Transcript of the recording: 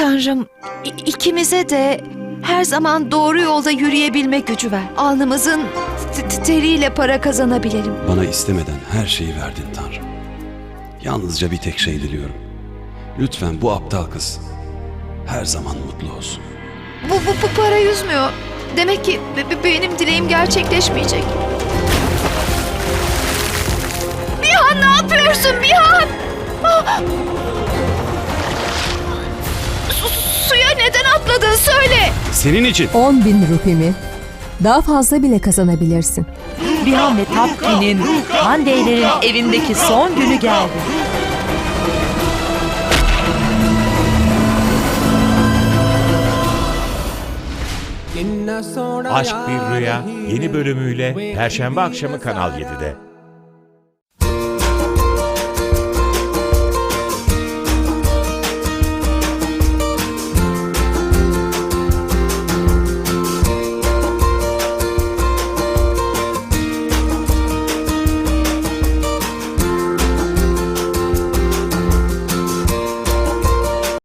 Tanrım ikimize de her zaman doğru yolda yürüyebilme gücü ver. Alnımızın teriyle para kazanabilelim. Bana istemeden her şeyi verdin Tanrım. Yalnızca bir tek şey diliyorum. Lütfen bu aptal kız her zaman mutlu olsun. Bu, bu, bu para yüzmüyor. Demek ki be- be- benim dileğim gerçekleşmeyecek. Neden atladın söyle. Senin için. 10 bin rupimi daha fazla bile kazanabilirsin. Bihan ve Tapki'nin Handeylerin evindeki son günü geldi. Aşk Bir Rüya yeni bölümüyle Perşembe akşamı Kanal 7'de.